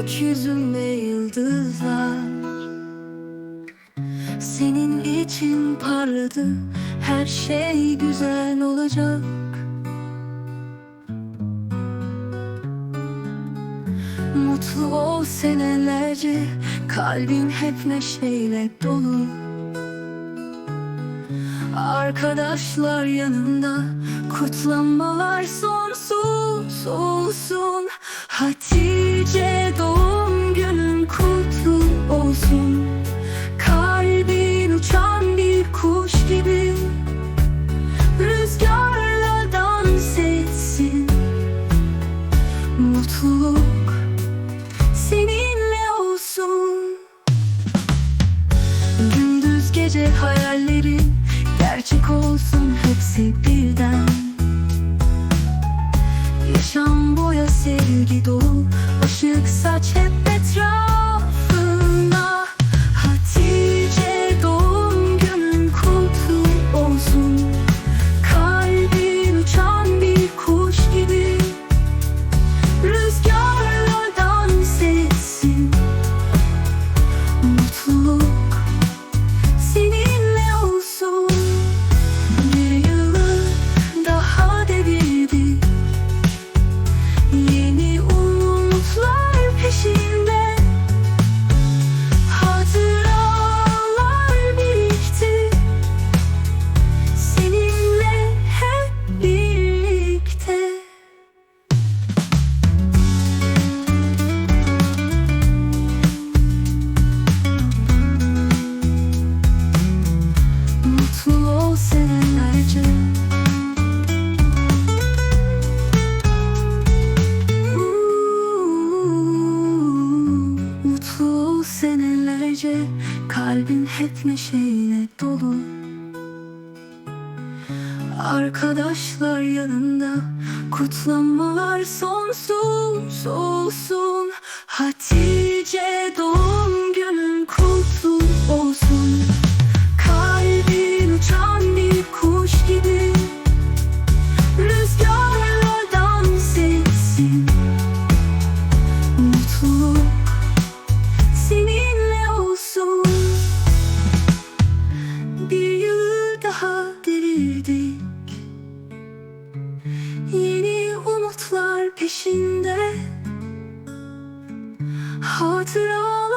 Gökyüzünde yıldızlar. Senin için parladı Her şey güzel olacak. Mutlu ol senelerce Kalbin hep neşeyle dolu. Arkadaşlar yanında Kutlamalar sonsuz olsun. Hatice Mutluluk seninle olsun. Gündüz gece hayallerin gerçek olsun hepsi birden. Yaşam boya sevgi dolu senelerce Kalbin hep neşeyle dolu. Arkadaşlar yanında Kutlamalar sonsuz olsun. Hatice きしんで。ほつろ